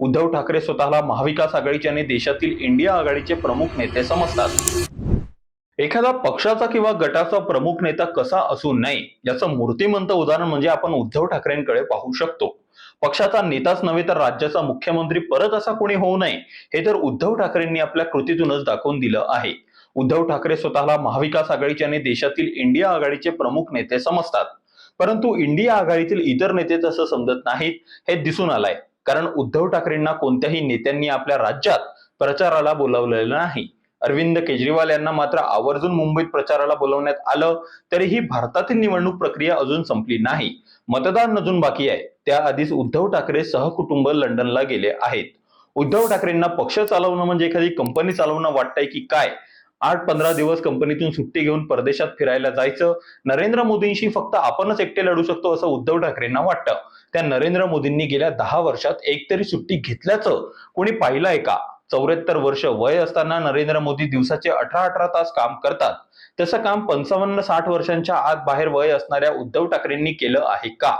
उद्धव ठाकरे स्वतःला महाविकास आघाडीचे आणि देशातील इंडिया आघाडीचे प्रमुख नेते समजतात. एखादा पक्षाचा किंवा गटाचा प्रमुख नेता कसा असू नये याचं मूर्तिमंत उदाहरण म्हणजे आपण उद्धव ठाकरेंकडे पाहू शकतो. पक्षाचा नेताच नव्हे तर राज्याचा मुख्यमंत्री परत असा कोणी होऊ नये हे तर उद्धव ठाकरेंनी आपल्या कृतीतूनच दाखवून दिलं आहे. उद्धव ठाकरे स्वतःला महाविकास आघाडीचे आणि देशातील इंडिया आघाडीचे प्रमुख नेते समजतात. परंतु इंडिया आघाडीतील इतर नेते तसं समजत नाहीत हे दिसून आलंय. कारण उद्धव ठाकरेंना कोणत्याही नेत्यांनी आपल्या राज्यात प्रचाराला बोलावलेलं नाही. अरविंद केजरीवाल यांना मात्र आवर्जून मुंबईत प्रचाराला बोलवण्यात आलं तरीही भारतातील निवडणूक प्रक्रिया अजून संपली नाही. मतदान अजून बाकी आहे. त्याआधीच उद्धव ठाकरे सहकुटुंब लंडनला गेले आहेत. उद्धव ठाकरेंना पक्ष चालवणं म्हणजे एखादी कंपनी चालवणं वाटतंय की काय? आठ पंधरा दिवस कंपनीतून सुट्टी घेऊन परदेशात फिरायला जायचं. नरेंद्र मोदींशी फक्त आपणच एकटे लढू शकतो असं उद्धव ठाकरेंना वाटतं. त्या नरेंद्र मोदींनी गेल्या दहा वर्षात एकतरी सुट्टी घेतल्याचं कोणी पाहिलंय का? चौऱ्याहत्तर वर्ष वय असताना नरेंद्र मोदी दिवसाचे अठरा अठरा तास काम करतात. तसं काम पंचावन्न साठ वर्षांच्या आत बाहेर वय असणाऱ्या उद्धव ठाकरेंनी केलं आहे का?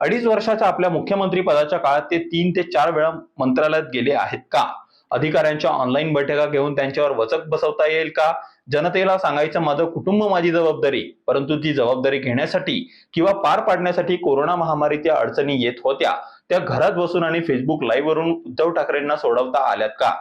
अडीच वर्षाच्या आपल्या मुख्यमंत्री पदाच्या काळात ते तीन ते चार वेळा मंत्रालयात गेले आहेत का? अधिकाऱ्यांच्या ऑनलाईन बैठका घेऊन त्यांच्यावर वचक बसवता येईल का? जनतेला सांगायचं माझं कुटुंब माझी जबाबदारी परंतु ती जबाबदारी घेण्यासाठी किंवा पार पाडण्यासाठी कोरोना महामारी त्या अडचणी येत होत्या त्या घरात बसून आणि फेसबुक लाईव्ह वरून उद्धव ठाकरेंना सोडवता आल्यात का?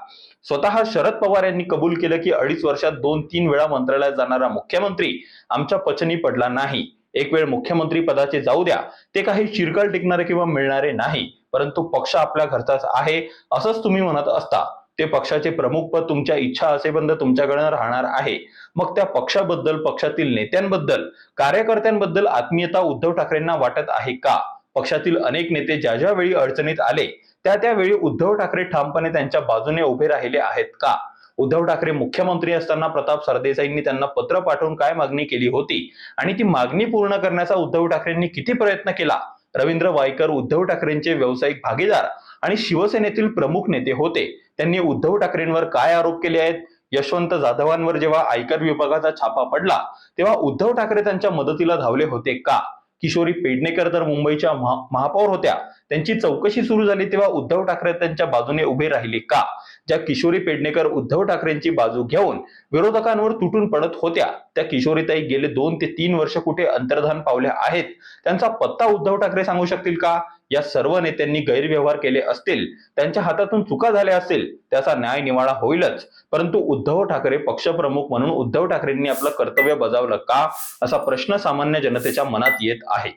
स्वतः शरद पवार यांनी कबूल केलं की अडीच वर्षात दोन तीन वेळा मंत्रालयात जाणारा मुख्यमंत्री आमच्या पचनी पडला नाही. एक वेळ मुख्यमंत्री पदाचे जाऊ द्या ते काही चिरकाल टिकणारे किंवा मिळणारे नाही परंतु पक्ष आपल्या घरचाच आहे असंच तुम्ही म्हणत असता. ते पक्षाचे प्रमुख पद तुमच्या इच्छा असेपर्यंत तुमच्याकडे राहणार आहे. मग त्या पक्षाबद्दल पक्षातील नेत्यांबद्दल कार्यकर्त्यांबद्दल आत्मीयता उद्धव ठाकरेंना वाटत आहे का? पक्षातील अनेक नेते ज्या ज्या वेळी अडचणीत आले त्या त्यावेळी उद्धव ठाकरे ठामपणे त्यांच्या बाजूने उभे राहिले आहेत का? उद्धव ठाकरे मुख्यमंत्री असताना प्रताप सरदेसाईंनी त्यांना पत्र पाठवून काय मागणी केली होती? आणि ती मागणी पूर्ण करण्याचा उद्धव ठाकरेंनी किती प्रयत्न केला? रवींद्र वायकर उद्धव ठाकरेंचे व्यावसायिक भागीदार आणि शिवसेनेतील प्रमुख नेते होते. त्यांनी उद्धव ठाकरेंवर काय आरोप केले आहेत? यशवंत जाधवांवर जेव्हा आयकर विभागाचा छापा पडला तेव्हा उद्धव ठाकरे त्यांच्या मदतीला धावले होते का? किशोरी पेडणेकर तर मुंबईच्या महा- महापौर होत्या. त्यांची चौकशी सुरू झाली तेव्हा उद्धव ठाकरे त्यांच्या बाजूने उभे राहिले का? ज्या किशोरी पेडणेकर उद्धव ठाकरेंची बाजू घेऊन विरोधकांवर तुटून पडत होत्या त्या किशोरीताई गेले दोन ते तीन वर्ष कुठे अंतर्धान पावल्या आहेत? त्यांचा पत्ता उद्धव ठाकरे सांगू शकतील का? या सर्व नेत्यांनी गैरव्यवहार केले असतील त्यांच्या हातातून चुका झाल्या असतील त्याचा न्याय निवाडा होईलच. परंतु उद्धव ठाकरे पक्षप्रमुख म्हणून उद्धव ठाकरेंनी आपलं कर्तव्य बजावलं का? असा प्रश्न सामान्य जनतेच्या मनात येत आहे.